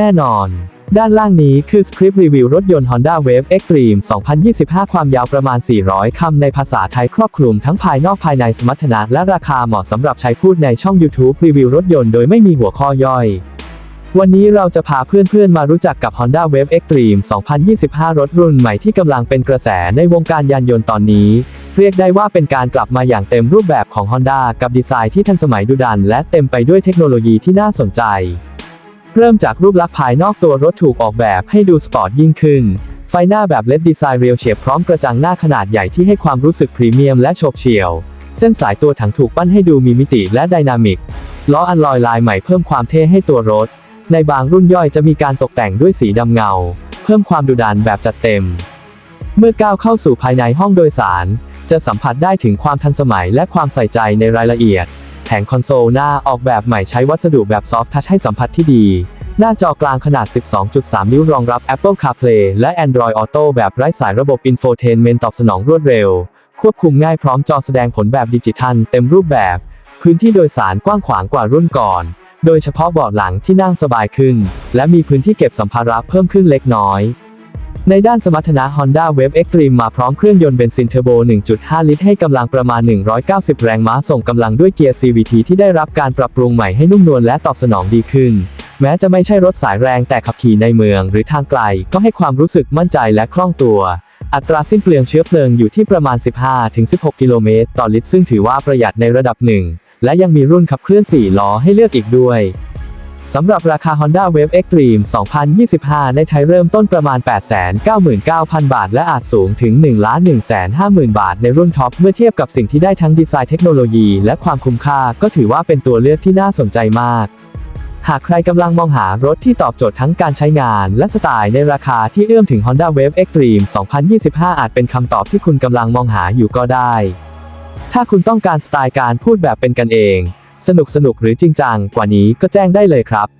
แนอน ด้านล่างนี้คือสคริปต์รีวิวรถยนต์ Honda Wave Extreme 2025 ความยาวประมาณ 400 คำในภาษาไทยครอบคลุมทั้งภายนอกภายในสมรรถนะและราคาเหมาะสำหรับใช้พูดในช่อง YouTube รีวิวรถยนต์โดยไม่มีหัวข้อย่อยวันนี้เราจะพาเพื่อนๆ มารู้จักกับ Honda Wave Extreme 2025 รถรุ่นใหม่ที่กำลังเป็นกระแสในวงการยานยนต์ตอนนี้ เรียกได้ว่าเป็นการกลับมาอย่างเต็มรูปแบบของ Honda กับดีไซน์ที่ทันสมัยดุดัน และเต็มไปด้วยเทคโนโลยีที่น่าสนใจ เริ่มจากรูปลักษณ์ภายนอกตัวรถถูกออกแบบให้ดูสปอร์ตยิ่งขึ้น ไฟหน้าแบบเลดดีไซน์เรียวเฉียบพร้อมกระจังหน้าขนาดใหญ่ที่ให้ความรู้สึกพรีเมียมและโฉบเฉี่ยว เส้นสายตัวถังถูกปั้นให้ดูมีมิติและไดนามิก ล้ออันลอยลายใหม่เพิ่มความเท่ให้ตัวรถ ในบางรุ่นย่อยจะมีการตกแต่งด้วยสีดำเงา เพิ่มความดุดันแบบจัดเต็ม เมื่อก้าวเข้าสู่ภายในห้องโดยสาร จะสัมผัสได้ถึงความทันสมัยและความใส่ใจในรายละเอียด แผงคอนโซลหน้าออกแบบใหม่ใช้วัสดุแบบซอฟท์ทัชให้สัมผัสที่ดี หน้าจอกลางขนาด 12.3 นิ้วรองรับ Apple CarPlay และ Android Auto แบบไร้สายระบบ Infotainment ตอบสนองรวดเร็ว ควบคุมง่ายพร้อมจอแสดงผลแบบดิจิทัลเต็มรูปแบบ พื้นที่โดยสารกว้างขวางกว่ารุ่นก่อน โดยเฉพาะเบาะหลังที่นั่งสบายขึ้น และมีพื้นที่เก็บสัมภาระเพิ่มขึ้นเล็กน้อย ในด้านสมรรถนะ Honda Wave Extreme มาพร้อมเครื่องยนต์เบนซินเทอร์โบ 1.5 ลิตร ให้กำลังประมาณ 190 แรงม้า ส่งกำลังด้วยเกียร์ CVT ที่ได้รับการปรับปรุงใหม่ให้นุ่มนวลและตอบสนองดีขึ้น แม้จะไม่ใช่รถสายแรงแต่ขับขี่ในเมือง หรือทางไกล ก็ให้ความรู้สึกมั่นใจและคล่องตัว อัตราสิ้นเปลืองเชื้อเพลิงอยู่ที่ประมาณ 15-16 กิโลเมตร ต่อลิตร ซึ่งถือว่าประหยัดในระดับหนึ่ง และยังมีรุ่นขับเคลื่อน 4 ล้อให้เลือกอีกด้วย สำหรับราคา Honda Wave Extreme 2025 ในไทยเริ่มต้นประมาณ 899,000 บาท และอาจสูงถึง 1,150,000 บาทในรุ่นท็อป เมื่อเทียบกับสิ่งที่ได้ทั้งดีไซน์เทคโนโลยีและความคุ้มค่า ก็ถือว่าเป็นตัวเลือกที่น่าสนใจมาก หากใครกำลังมองหารถที่ตอบโจทย์ทั้งการใช้งาน และสไตล์ในราคาที่เอื้อมถึง Honda Wave Extreme 2025 อาจเป็นคำตอบที่คุณกำลังมองหาอยู่ก็ได้ ถ้าคุณต้องการสไตล์การพูดแบบเป็นกันเอง สนุกสนุกหรือจริงจังกว่านี้ก็แจ้งได้เลยครับ